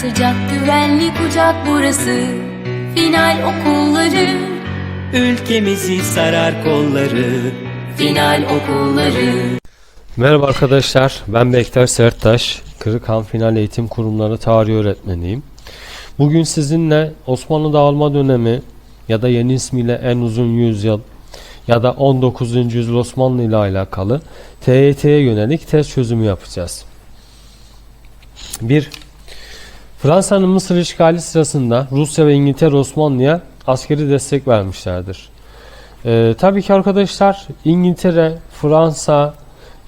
Sıcak güvenli kucak burası Final okulları Ülkemizi sarar kolları Final okulları Merhaba arkadaşlar, ben Bektaş Serttaş, Kırıkhan Final Eğitim Kurumları Tarih Öğretmeniyim. Bugün sizinle Osmanlı dağılma dönemi ya da yeni ismiyle en uzun yüzyıl ya da 19. yüzyıl Osmanlı ile alakalı TYT'ye yönelik test çözümü yapacağız. 1. Fransa'nın Mısır işgali sırasında Rusya ve İngiltere Osmanlı'ya askeri destek vermişlerdir. Ee, tabii ki arkadaşlar İngiltere, Fransa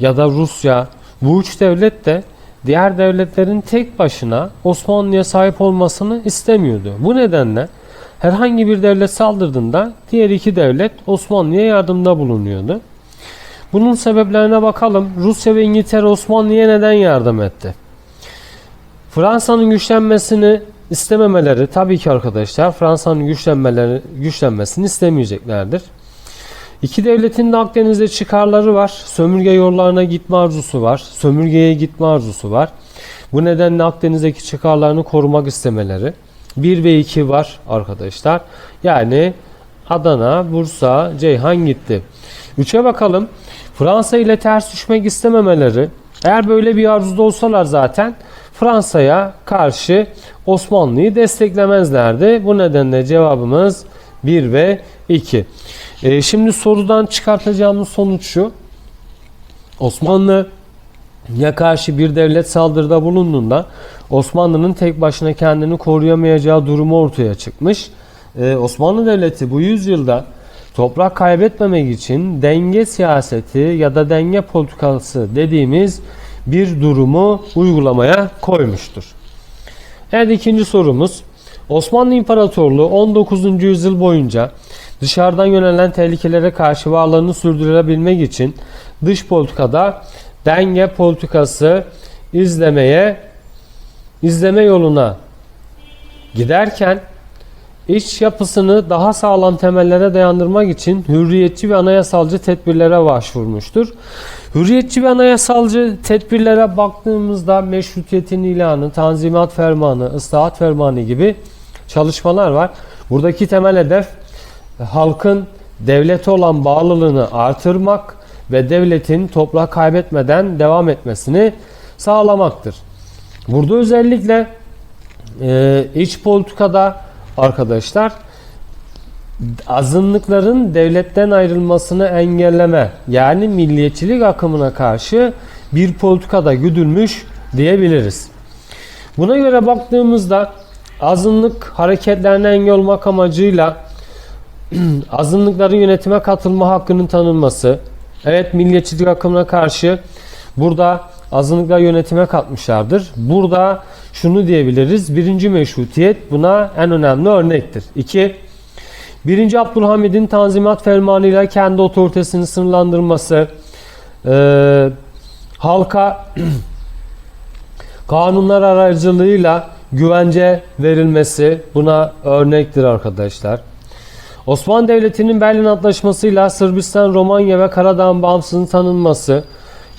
ya da Rusya bu üç devlet de diğer devletlerin tek başına Osmanlı'ya sahip olmasını istemiyordu. Bu nedenle herhangi bir devlet saldırdığında diğer iki devlet Osmanlı'ya yardımda bulunuyordu. Bunun sebeplerine bakalım. Rusya ve İngiltere Osmanlı'ya neden yardım etti? Fransa'nın güçlenmesini istememeleri tabii ki arkadaşlar Fransa'nın güçlenmeleri güçlenmesini istemeyeceklerdir. İki devletin de Akdeniz'de çıkarları var. Sömürge yollarına gitme arzusu var. Sömürgeye gitme arzusu var. Bu nedenle Akdeniz'deki çıkarlarını korumak istemeleri. 1 ve 2 var arkadaşlar. Yani Adana, Bursa, Ceyhan gitti. 3'e bakalım. Fransa ile ters düşmek istememeleri. Eğer böyle bir arzuda olsalar zaten Fransa'ya karşı Osmanlı'yı desteklemezlerdi. Bu nedenle cevabımız 1 ve 2. Ee, şimdi sorudan çıkartacağımız sonuç şu. Osmanlı'ya karşı bir devlet saldırıda bulunduğunda Osmanlı'nın tek başına kendini koruyamayacağı durumu ortaya çıkmış. Ee, Osmanlı Devleti bu yüzyılda toprak kaybetmemek için denge siyaseti ya da denge politikası dediğimiz bir durumu uygulamaya koymuştur. Evet ikinci sorumuz. Osmanlı İmparatorluğu 19. yüzyıl boyunca dışarıdan yönelen tehlikelere karşı varlığını sürdürebilmek için dış politikada denge politikası izlemeye izleme yoluna giderken iç yapısını daha sağlam temellere dayandırmak için hürriyetçi ve anayasalcı tedbirlere başvurmuştur. Hürriyetçi ve anayasalcı tedbirlere baktığımızda meşrutiyetin ilanı, tanzimat fermanı, ıslahat fermanı gibi çalışmalar var. Buradaki temel hedef halkın devlete olan bağlılığını artırmak ve devletin toprak kaybetmeden devam etmesini sağlamaktır. Burada özellikle e, iç politikada arkadaşlar azınlıkların devletten ayrılmasını engelleme yani milliyetçilik akımına karşı bir politikada güdülmüş diyebiliriz. Buna göre baktığımızda azınlık hareketlerine engel olmak amacıyla azınlıkların yönetime katılma hakkının tanınması, evet milliyetçilik akımına karşı burada azınlıklar yönetime katmışlardır. Burada şunu diyebiliriz. Birinci meşrutiyet buna en önemli örnektir. İki, birinci Abdülhamid'in Tanzimat Fermanı'yla kendi otoritesini sınırlandırması, e, halka kanunlar aracılığıyla güvence verilmesi buna örnektir arkadaşlar. Osmanlı Devleti'nin Berlin Antlaşması'yla Sırbistan, Romanya ve Karadağ'ın bağımsızlığının tanınması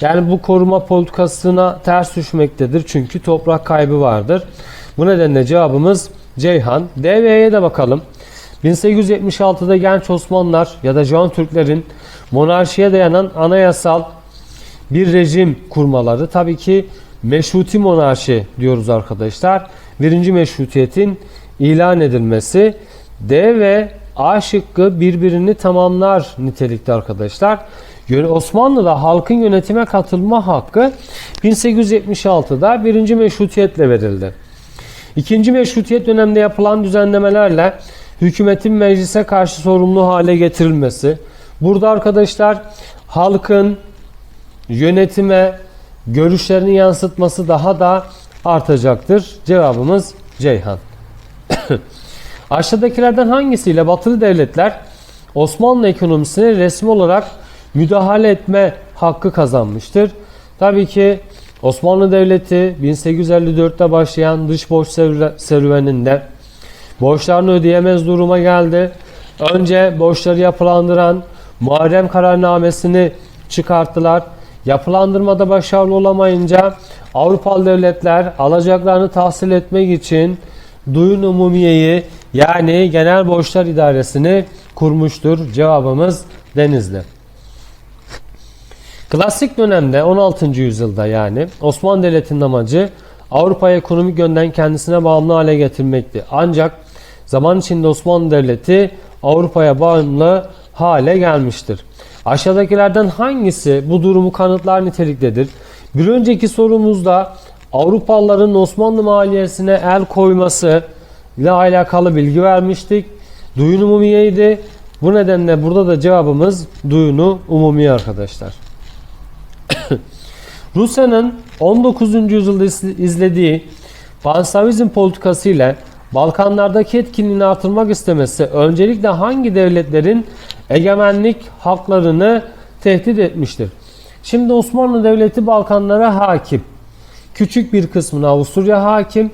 yani bu koruma politikasına ters düşmektedir. Çünkü toprak kaybı vardır. Bu nedenle cevabımız Ceyhan. D ve E'ye de bakalım. 1876'da genç Osmanlılar ya da Can Türklerin monarşiye dayanan anayasal bir rejim kurmaları. Tabii ki meşruti monarşi diyoruz arkadaşlar. Birinci meşrutiyetin ilan edilmesi. D ve A şıkkı birbirini tamamlar nitelikte arkadaşlar. Osmanlı'da halkın yönetime katılma hakkı 1876'da birinci meşrutiyetle verildi. İkinci meşrutiyet döneminde yapılan düzenlemelerle hükümetin meclise karşı sorumlu hale getirilmesi. Burada arkadaşlar halkın yönetime görüşlerini yansıtması daha da artacaktır. Cevabımız Ceyhan. Aşağıdakilerden hangisiyle batılı devletler Osmanlı ekonomisine resmi olarak müdahale etme hakkı kazanmıştır? Tabii ki Osmanlı Devleti 1854'te başlayan dış borç serüveninde borçlarını ödeyemez duruma geldi. Önce borçları yapılandıran Muharrem kararnamesini çıkarttılar. yapılandırmada başarılı olamayınca Avrupalı devletler alacaklarını tahsil etmek için Duyun Umumiye'yi yani Genel Borçlar İdaresi'ni kurmuştur. Cevabımız Denizli. Klasik dönemde 16. yüzyılda yani Osmanlı Devleti'nin amacı Avrupa'yı ekonomik yönden kendisine bağımlı hale getirmekti. Ancak zaman içinde Osmanlı Devleti Avrupa'ya bağımlı hale gelmiştir. Aşağıdakilerden hangisi bu durumu kanıtlar niteliktedir? Bir önceki sorumuzda Avrupalıların Osmanlı maliyesine el koyması ile alakalı bilgi vermiştik. Duyun umumiyeydi. Bu nedenle burada da cevabımız duyunu umumi arkadaşlar. Rusya'nın 19. yüzyılda iz- izlediği panslavizm politikası ile Balkanlardaki etkinliğini artırmak istemesi öncelikle hangi devletlerin egemenlik haklarını tehdit etmiştir? Şimdi Osmanlı Devleti Balkanlara hakim. Küçük bir kısmına Avusturya hakim.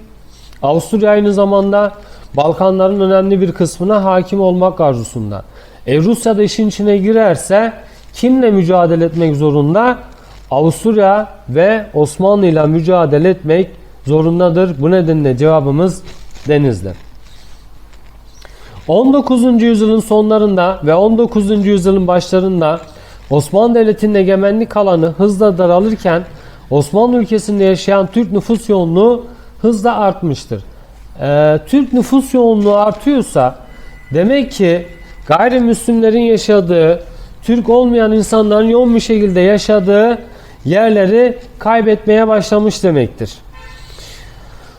Avusturya aynı zamanda Balkanların önemli bir kısmına hakim olmak arzusunda. E Rusya da işin içine girerse kimle mücadele etmek zorunda? Avusturya ve Osmanlı ile mücadele etmek zorundadır. Bu nedenle cevabımız Denizli. 19. yüzyılın sonlarında ve 19. yüzyılın başlarında Osmanlı Devleti'nin egemenlik alanı hızla daralırken Osmanlı ülkesinde yaşayan Türk nüfus yoğunluğu hızla artmıştır. Ee, Türk nüfus yoğunluğu artıyorsa demek ki gayrimüslimlerin yaşadığı, Türk olmayan insanların yoğun bir şekilde yaşadığı yerleri kaybetmeye başlamış demektir.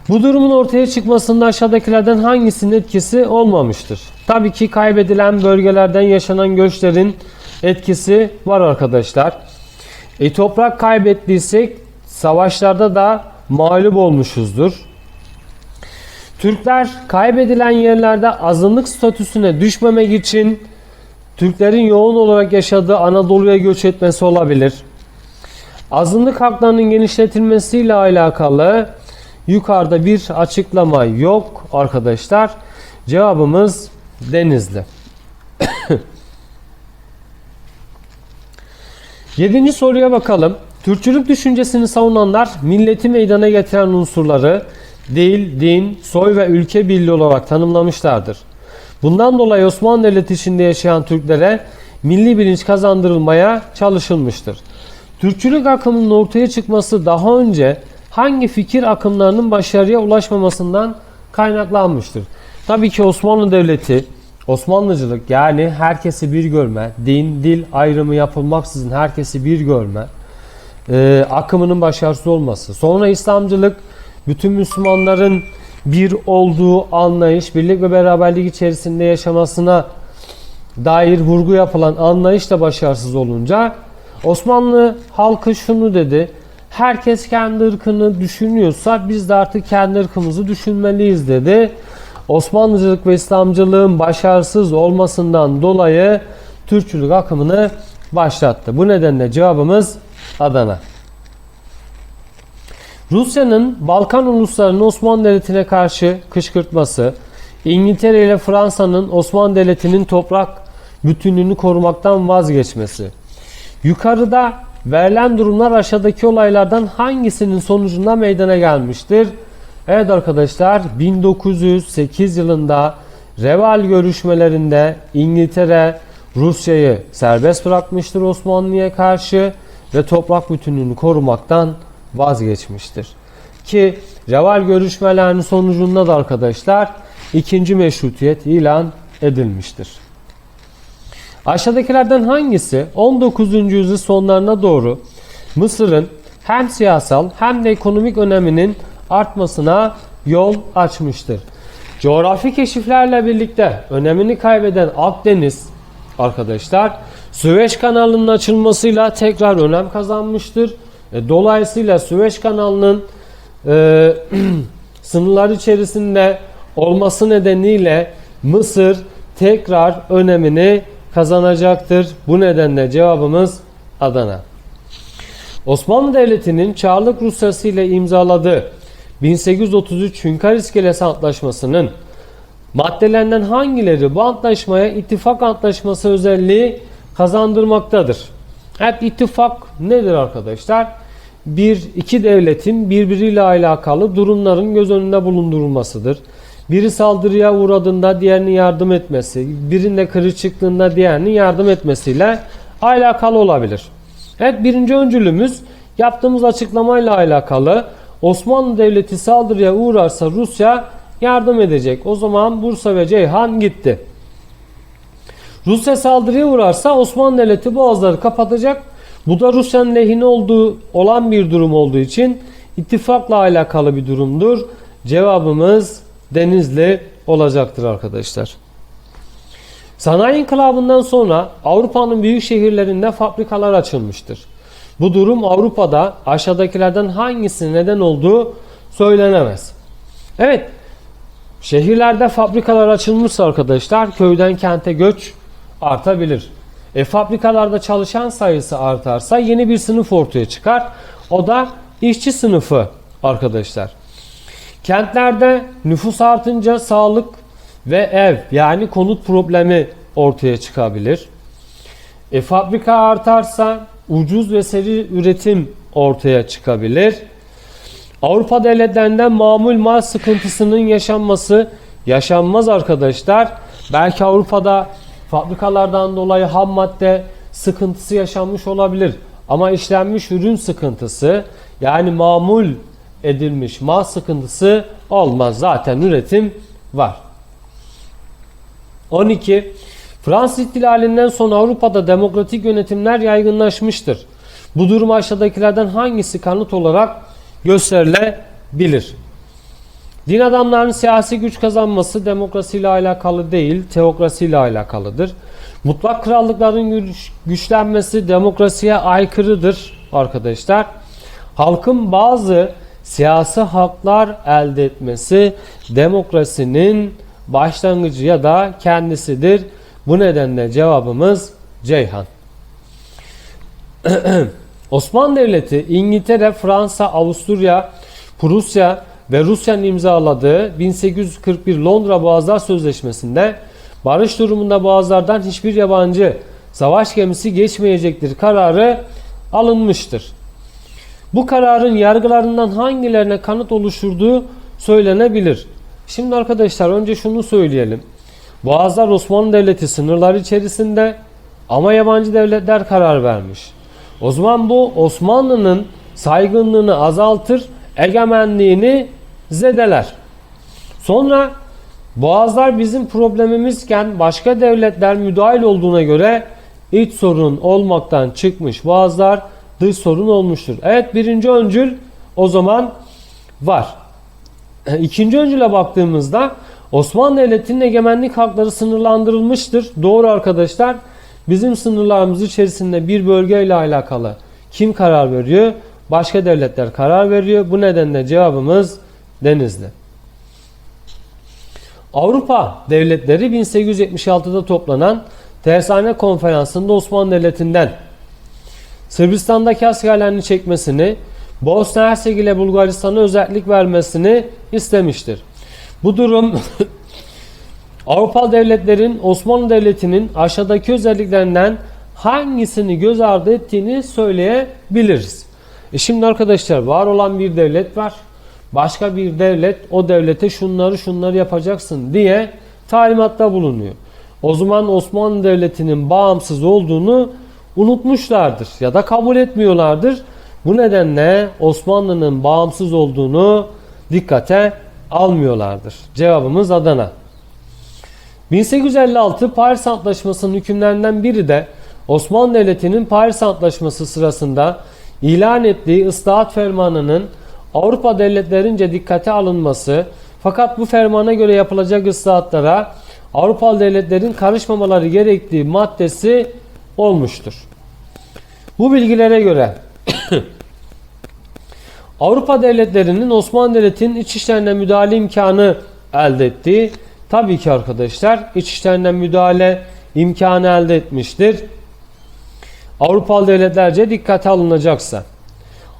Bu durumun ortaya çıkmasında aşağıdakilerden hangisinin etkisi olmamıştır? Tabii ki kaybedilen bölgelerden yaşanan göçlerin etkisi var arkadaşlar. E, toprak kaybettiysek savaşlarda da mağlup olmuşuzdur. Türkler kaybedilen yerlerde azınlık statüsüne düşmemek için Türklerin yoğun olarak yaşadığı Anadolu'ya göç etmesi olabilir. Azınlık haklarının genişletilmesiyle alakalı yukarıda bir açıklama yok arkadaşlar. Cevabımız Denizli. Yedinci soruya bakalım. Türkçülük düşüncesini savunanlar milleti meydana getiren unsurları dil, din, soy ve ülke birliği olarak tanımlamışlardır. Bundan dolayı Osmanlı Devleti içinde yaşayan Türklere milli bilinç kazandırılmaya çalışılmıştır. Türkçülük akımının ortaya çıkması daha önce hangi fikir akımlarının başarıya ulaşmamasından kaynaklanmıştır? Tabii ki Osmanlı Devleti, Osmanlıcılık yani herkesi bir görme, din, dil ayrımı yapılmaksızın herkesi bir görme, e, akımının başarısız olması. Sonra İslamcılık bütün Müslümanların bir olduğu anlayış, birlik ve beraberlik içerisinde yaşamasına dair vurgu yapılan anlayış da başarısız olunca Osmanlı halkı şunu dedi. Herkes kendi ırkını düşünüyorsa biz de artık kendi ırkımızı düşünmeliyiz dedi. Osmanlıcılık ve İslamcılığın başarısız olmasından dolayı Türkçülük akımını başlattı. Bu nedenle cevabımız Adana. Rusya'nın Balkan uluslarının Osmanlı Devleti'ne karşı kışkırtması, İngiltere ile Fransa'nın Osmanlı Devleti'nin toprak bütünlüğünü korumaktan vazgeçmesi. Yukarıda verilen durumlar aşağıdaki olaylardan hangisinin sonucunda meydana gelmiştir? Evet arkadaşlar 1908 yılında Reval görüşmelerinde İngiltere Rusya'yı serbest bırakmıştır Osmanlı'ya karşı ve toprak bütünlüğünü korumaktan vazgeçmiştir. Ki Reval görüşmelerinin sonucunda da arkadaşlar ikinci meşrutiyet ilan edilmiştir. Aşağıdakilerden hangisi 19. yüzyıl sonlarına doğru Mısır'ın hem siyasal hem de ekonomik öneminin artmasına yol açmıştır? Coğrafi keşiflerle birlikte önemini kaybeden Akdeniz arkadaşlar Süveyş kanalının açılmasıyla tekrar önem kazanmıştır. E, Dolayısıyla Süveyş kanalının e, sınırlar içerisinde olması nedeniyle Mısır tekrar önemini kazanacaktır. Bu nedenle cevabımız Adana. Osmanlı Devleti'nin Çarlık Rusyası ile imzaladığı 1833 Hünkar İskelesi Antlaşması'nın maddelerinden hangileri bu antlaşmaya ittifak antlaşması özelliği kazandırmaktadır? Evet ittifak nedir arkadaşlar? Bir, iki devletin birbiriyle alakalı durumların göz önünde bulundurulmasıdır. Biri saldırıya uğradığında diğerinin yardım etmesi, birinde kırık çıktığında diğerinin yardım etmesiyle alakalı olabilir. Evet birinci öncülümüz yaptığımız açıklamayla alakalı Osmanlı Devleti saldırıya uğrarsa Rusya yardım edecek. O zaman Bursa ve Ceyhan gitti. Rusya saldırıya uğrarsa Osmanlı Devleti boğazları kapatacak. Bu da Rusya'nın lehine olduğu olan bir durum olduğu için ittifakla alakalı bir durumdur. Cevabımız Denizli olacaktır arkadaşlar. Sanayi inkılabından sonra Avrupa'nın büyük şehirlerinde fabrikalar açılmıştır. Bu durum Avrupa'da aşağıdakilerden hangisi neden olduğu söylenemez. Evet, şehirlerde fabrikalar açılmışsa arkadaşlar köyden kente göç artabilir. E, fabrikalarda çalışan sayısı artarsa yeni bir sınıf ortaya çıkar. O da işçi sınıfı arkadaşlar. Kentlerde nüfus artınca sağlık ve ev yani konut problemi ortaya çıkabilir. E, fabrika artarsa ucuz ve seri üretim ortaya çıkabilir. Avrupa devletlerinden mamul mal sıkıntısının yaşanması yaşanmaz arkadaşlar. Belki Avrupa'da fabrikalardan dolayı ham madde sıkıntısı yaşanmış olabilir. Ama işlenmiş ürün sıkıntısı yani mamul edilmiş mal sıkıntısı olmaz. Zaten üretim var. 12. Fransız ihtilalinden sonra Avrupa'da demokratik yönetimler yaygınlaşmıştır. Bu durum aşağıdakilerden hangisi kanıt olarak gösterilebilir? Din adamlarının siyasi güç kazanması demokrasiyle alakalı değil, teokrasiyle alakalıdır. Mutlak krallıkların güç, güçlenmesi demokrasiye aykırıdır arkadaşlar. Halkın bazı siyasi haklar elde etmesi demokrasinin başlangıcı ya da kendisidir. Bu nedenle cevabımız Ceyhan. Osmanlı Devleti, İngiltere, Fransa, Avusturya, Prusya ve Rusya'nın imzaladığı 1841 Londra Boğazlar Sözleşmesi'nde barış durumunda boğazlardan hiçbir yabancı savaş gemisi geçmeyecektir kararı alınmıştır. Bu kararın yargılarından hangilerine kanıt oluşturduğu söylenebilir. Şimdi arkadaşlar önce şunu söyleyelim. Boğazlar Osmanlı Devleti sınırları içerisinde ama yabancı devletler karar vermiş. O zaman bu Osmanlı'nın saygınlığını azaltır, egemenliğini zedeler. Sonra Boğazlar bizim problemimizken başka devletler müdahil olduğuna göre iç sorun olmaktan çıkmış. Boğazlar dış sorun olmuştur. Evet birinci öncül o zaman var. İkinci öncüle baktığımızda Osmanlı Devleti'nin egemenlik hakları sınırlandırılmıştır. Doğru arkadaşlar. Bizim sınırlarımız içerisinde bir bölgeyle alakalı kim karar veriyor? Başka devletler karar veriyor. Bu nedenle cevabımız Denizli. Avrupa devletleri 1876'da toplanan Tersane Konferansı'nda Osmanlı Devleti'nden Sırbistan'daki askerlerini çekmesini, Bosna Hersek ile Bulgaristan'a özellik vermesini istemiştir. Bu durum Avrupa devletlerin Osmanlı Devleti'nin aşağıdaki özelliklerinden hangisini göz ardı ettiğini söyleyebiliriz. E şimdi arkadaşlar var olan bir devlet var. Başka bir devlet o devlete şunları şunları yapacaksın diye talimatta bulunuyor. O zaman Osmanlı Devleti'nin bağımsız olduğunu unutmuşlardır ya da kabul etmiyorlardır. Bu nedenle Osmanlı'nın bağımsız olduğunu dikkate almıyorlardır. Cevabımız Adana. 1856 Paris Antlaşması'nın hükümlerinden biri de Osmanlı Devleti'nin Paris Antlaşması sırasında ilan ettiği ıslahat fermanının Avrupa devletlerince dikkate alınması fakat bu fermana göre yapılacak ıslahatlara Avrupalı devletlerin karışmamaları gerektiği maddesi olmuştur. Bu bilgilere göre Avrupa devletlerinin Osmanlı Devleti'nin iç işlerine müdahale imkanı elde ettiği tabii ki arkadaşlar iç işlerine müdahale imkanı elde etmiştir. Avrupalı devletlerce dikkate alınacaksa.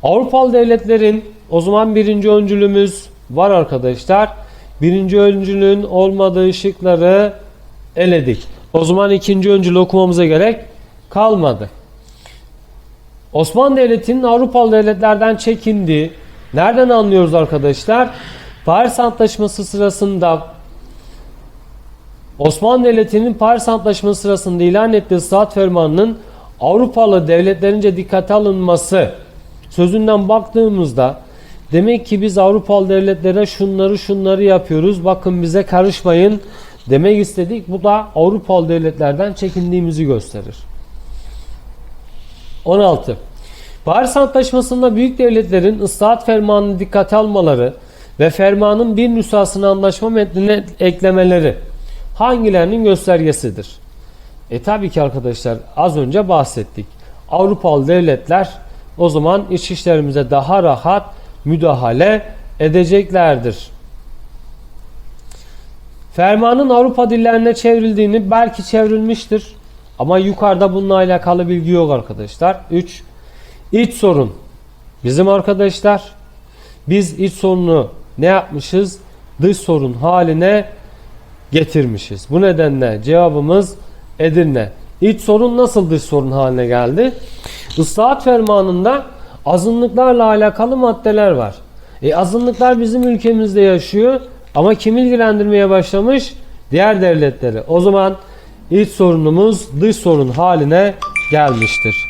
Avrupalı devletlerin o zaman birinci öncülümüz var arkadaşlar. Birinci öncülün olmadığı şıkları eledik. O zaman ikinci öncülü okumamıza gerek kalmadı. Osmanlı Devleti'nin Avrupalı devletlerden çekindiği nereden anlıyoruz arkadaşlar? Paris Antlaşması sırasında Osmanlı Devleti'nin Paris Antlaşması sırasında ilan ettiği saat fermanının Avrupalı devletlerince dikkate alınması sözünden baktığımızda demek ki biz Avrupalı devletlere şunları şunları yapıyoruz bakın bize karışmayın demek istedik. Bu da Avrupalı devletlerden çekindiğimizi gösterir. 16. Paris Antlaşması'nda büyük devletlerin ıslahat fermanını dikkate almaları ve fermanın bir nüshasını anlaşma metnine eklemeleri hangilerinin göstergesidir? E tabii ki arkadaşlar az önce bahsettik. Avrupalı devletler o zaman iç işlerimize daha rahat müdahale edeceklerdir. Fermanın Avrupa dillerine çevrildiğini belki çevrilmiştir. Ama yukarıda bununla alakalı bilgi yok arkadaşlar. 3. İç sorun. Bizim arkadaşlar biz iç sorunu ne yapmışız? Dış sorun haline getirmişiz. Bu nedenle cevabımız Edirne. İç sorun nasıl dış sorun haline geldi? Islahat fermanında azınlıklarla alakalı maddeler var. E, azınlıklar bizim ülkemizde yaşıyor ama kim ilgilendirmeye başlamış? Diğer devletleri. O zaman iç sorunumuz dış sorun haline gelmiştir.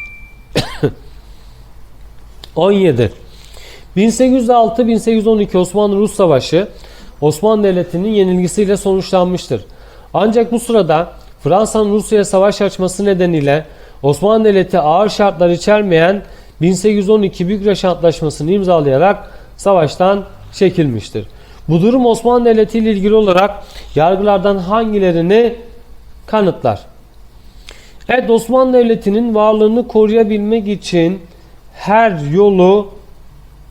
17. 1806-1812 Osmanlı-Rus Savaşı Osmanlı Devleti'nin yenilgisiyle sonuçlanmıştır. Ancak bu sırada Fransa'nın Rusya'ya savaş açması nedeniyle Osmanlı Devleti ağır şartlar içermeyen 1812 Bükreş Antlaşması'nı imzalayarak savaştan çekilmiştir. Bu durum Osmanlı Devleti ile ilgili olarak yargılardan hangilerini kanıtlar? Evet Osmanlı Devleti'nin varlığını koruyabilmek için her yolu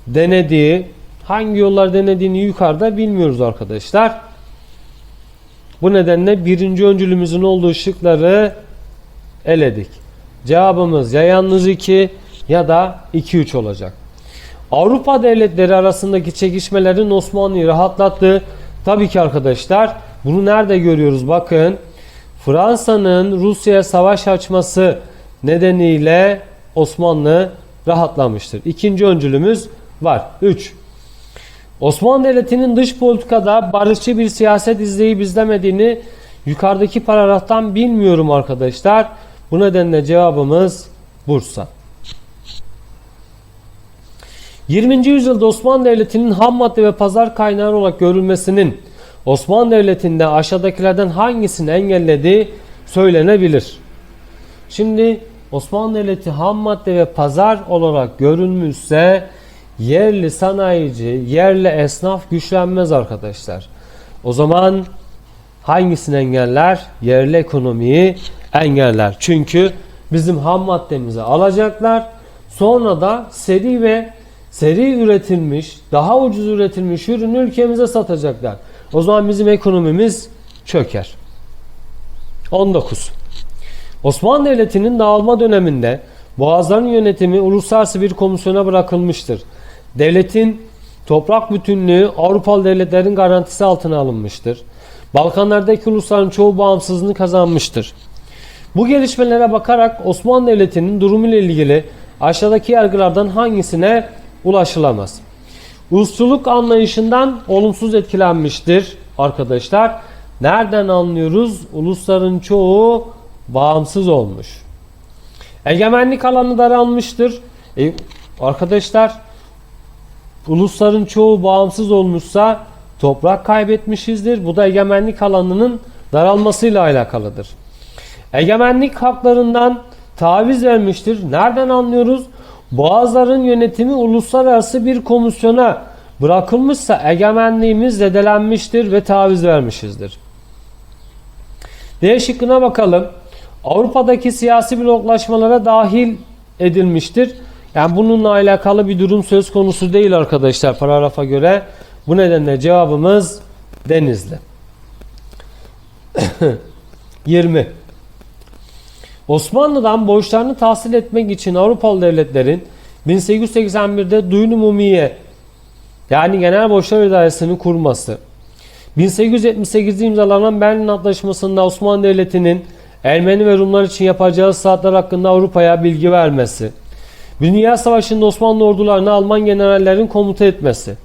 denediği, hangi yollar denediğini yukarıda bilmiyoruz arkadaşlar. Bu nedenle birinci öncülümüzün olduğu şıkları eledik. Cevabımız ya yalnız 2 ya da 2-3 olacak. Avrupa devletleri arasındaki çekişmelerin Osmanlı'yı rahatlattığı tabii ki arkadaşlar bunu nerede görüyoruz bakın. Fransa'nın Rusya'ya savaş açması nedeniyle Osmanlı rahatlamıştır. İkinci öncülümüz var. 3. Osmanlı Devleti'nin dış politikada barışçı bir siyaset izleyip izlemediğini yukarıdaki paragraftan bilmiyorum arkadaşlar. Bu nedenle cevabımız Bursa. 20. yüzyılda Osmanlı Devleti'nin ham madde ve pazar kaynağı olarak görülmesinin Osmanlı Devleti'nde aşağıdakilerden hangisini engellediği söylenebilir. Şimdi Osmanlı Devleti ham madde ve pazar olarak görülmüşse yerli sanayici, yerli esnaf güçlenmez arkadaşlar. O zaman hangisini engeller? Yerli ekonomiyi engeller. Çünkü bizim ham maddemizi alacaklar. Sonra da seri ve seri üretilmiş, daha ucuz üretilmiş ürünü ülkemize satacaklar. O zaman bizim ekonomimiz çöker. 19. Osmanlı Devleti'nin dağılma döneminde Boğazların yönetimi uluslararası bir komisyona bırakılmıştır. Devletin toprak bütünlüğü Avrupalı devletlerin garantisi altına alınmıştır. Balkanlardaki ulusların çoğu bağımsızlığını kazanmıştır. Bu gelişmelere bakarak Osmanlı Devleti'nin durumu ile ilgili aşağıdaki yargılardan hangisine ulaşılamaz? Ulusçuluk anlayışından olumsuz etkilenmiştir arkadaşlar. Nereden anlıyoruz? Ulusların çoğu bağımsız olmuş. Egemenlik alanı daralmıştır. E, arkadaşlar ulusların çoğu bağımsız olmuşsa toprak kaybetmişizdir. Bu da egemenlik alanının daralmasıyla alakalıdır. Egemenlik haklarından taviz vermiştir. Nereden anlıyoruz? Boğazların yönetimi uluslararası bir komisyona bırakılmışsa egemenliğimiz zedelenmiştir ve taviz vermişizdir. D şıkkına bakalım. Avrupa'daki siyasi bloklaşmalara dahil edilmiştir. Yani bununla alakalı bir durum söz konusu değil arkadaşlar paragrafa göre. Bu nedenle cevabımız Denizli. 20. Osmanlı'dan borçlarını tahsil etmek için Avrupalı devletlerin 1881'de Duyun Umumiye yani Genel Borçlar İdaresi'ni kurması, 1878'de imzalanan Berlin Antlaşması'nda Osmanlı Devleti'nin Ermeni ve Rumlar için yapacağı saatler hakkında Avrupa'ya bilgi vermesi, Dünya Savaşı'nda Osmanlı ordularını Alman generallerin komuta etmesi.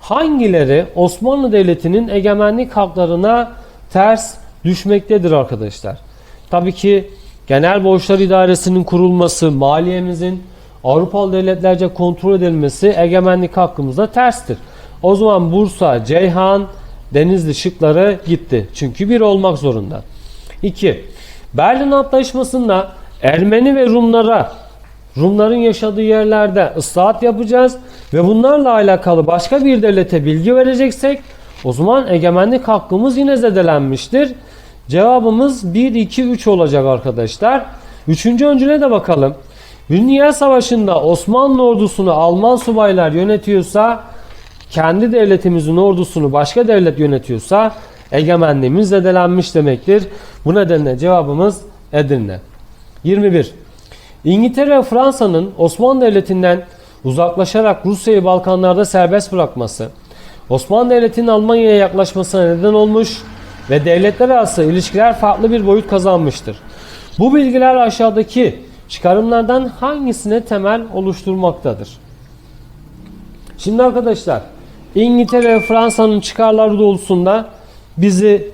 Hangileri Osmanlı Devleti'nin egemenlik haklarına ters düşmektedir arkadaşlar? Tabii ki Genel Borçlar İdaresi'nin kurulması, maliyemizin Avrupalı devletlerce kontrol edilmesi egemenlik hakkımıza terstir. O zaman Bursa, Ceyhan, Denizli şıkları gitti. Çünkü bir olmak zorunda. 2. Berlin Antlaşması'nda Ermeni ve Rumlara Rumların yaşadığı yerlerde ıslahat yapacağız ve bunlarla alakalı başka bir devlete bilgi vereceksek o zaman egemenlik hakkımız yine zedelenmiştir. Cevabımız 1, 2, 3 olacak arkadaşlar. Üçüncü öncüle de bakalım. Bir Dünya Savaşı'nda Osmanlı ordusunu Alman subaylar yönetiyorsa kendi devletimizin ordusunu başka devlet yönetiyorsa egemenliğimiz zedelenmiş demektir. Bu nedenle cevabımız Edirne. 21. İngiltere ve Fransa'nın Osmanlı Devleti'nden uzaklaşarak Rusya'yı Balkanlarda serbest bırakması, Osmanlı Devleti'nin Almanya'ya yaklaşmasına neden olmuş ve devletler arası ilişkiler farklı bir boyut kazanmıştır. Bu bilgiler aşağıdaki çıkarımlardan hangisine temel oluşturmaktadır? Şimdi arkadaşlar İngiltere ve Fransa'nın çıkarları doğrultusunda bizi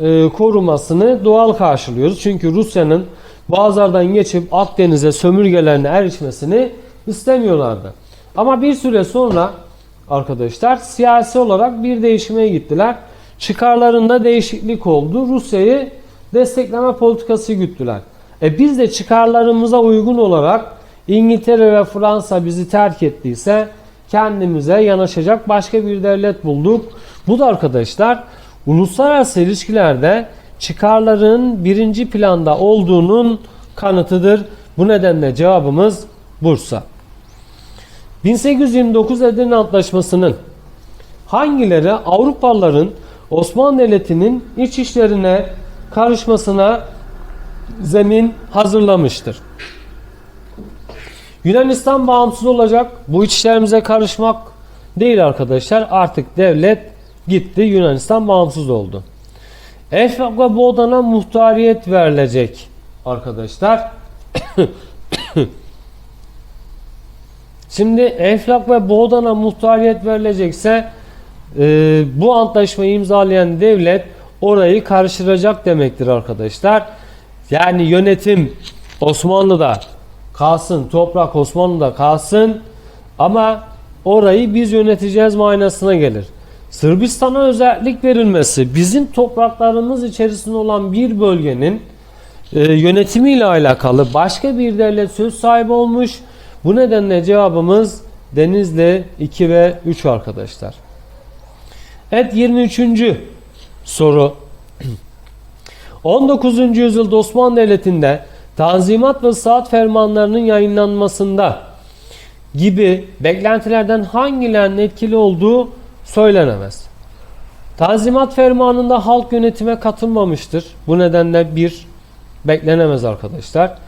e, korumasını doğal karşılıyoruz. Çünkü Rusya'nın Boğazlardan geçip Akdeniz'e sömürgelerine erişmesini istemiyorlardı. Ama bir süre sonra arkadaşlar siyasi olarak bir değişime gittiler. Çıkarlarında değişiklik oldu. Rusya'yı destekleme politikası güttüler. E biz de çıkarlarımıza uygun olarak İngiltere ve Fransa bizi terk ettiyse kendimize yanaşacak başka bir devlet bulduk. Bu da arkadaşlar uluslararası ilişkilerde çıkarların birinci planda olduğunun kanıtıdır. Bu nedenle cevabımız Bursa. 1829 Edirne Antlaşması'nın hangileri Avrupalıların Osmanlı Devleti'nin iç işlerine karışmasına zemin hazırlamıştır? Yunanistan bağımsız olacak. Bu iç işlerimize karışmak değil arkadaşlar. Artık devlet gitti. Yunanistan bağımsız oldu. Eflak ve Boğdan'a muhtariyet verilecek arkadaşlar. Şimdi Eflak ve Boğdan'a muhtariyet verilecekse e, bu antlaşmayı imzalayan devlet orayı karıştıracak demektir arkadaşlar. Yani yönetim Osmanlı'da kalsın, toprak Osmanlı'da kalsın ama orayı biz yöneteceğiz manasına gelir. Sırbistan'a özellik verilmesi bizim topraklarımız içerisinde olan bir bölgenin e, yönetimiyle alakalı başka bir devlet söz sahibi olmuş. Bu nedenle cevabımız Denizli 2 ve 3 arkadaşlar. Evet 23. soru. 19. yüzyılda Osmanlı Devleti'nde Tanzimat ve Saat fermanlarının yayınlanmasında gibi beklentilerden hangilerinin etkili olduğu söylenemez. Tanzimat fermanında halk yönetime katılmamıştır. Bu nedenle bir beklenemez arkadaşlar.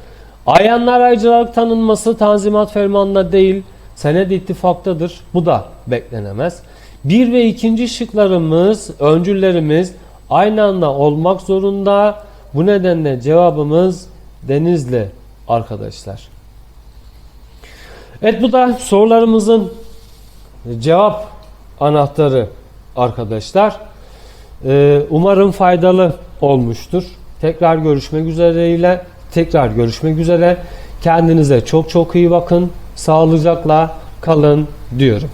Ayanlar ayrıcalık tanınması Tanzimat fermanında değil, sened ittifaktadır. Bu da beklenemez. Bir ve ikinci şıklarımız, öncüllerimiz aynı anda olmak zorunda. Bu nedenle cevabımız Denizli arkadaşlar. Evet bu da sorularımızın cevap anahtarı arkadaşlar. Ee, umarım faydalı olmuştur. Tekrar görüşmek üzereyle tekrar görüşmek üzere. Kendinize çok çok iyi bakın. Sağlıcakla kalın diyorum.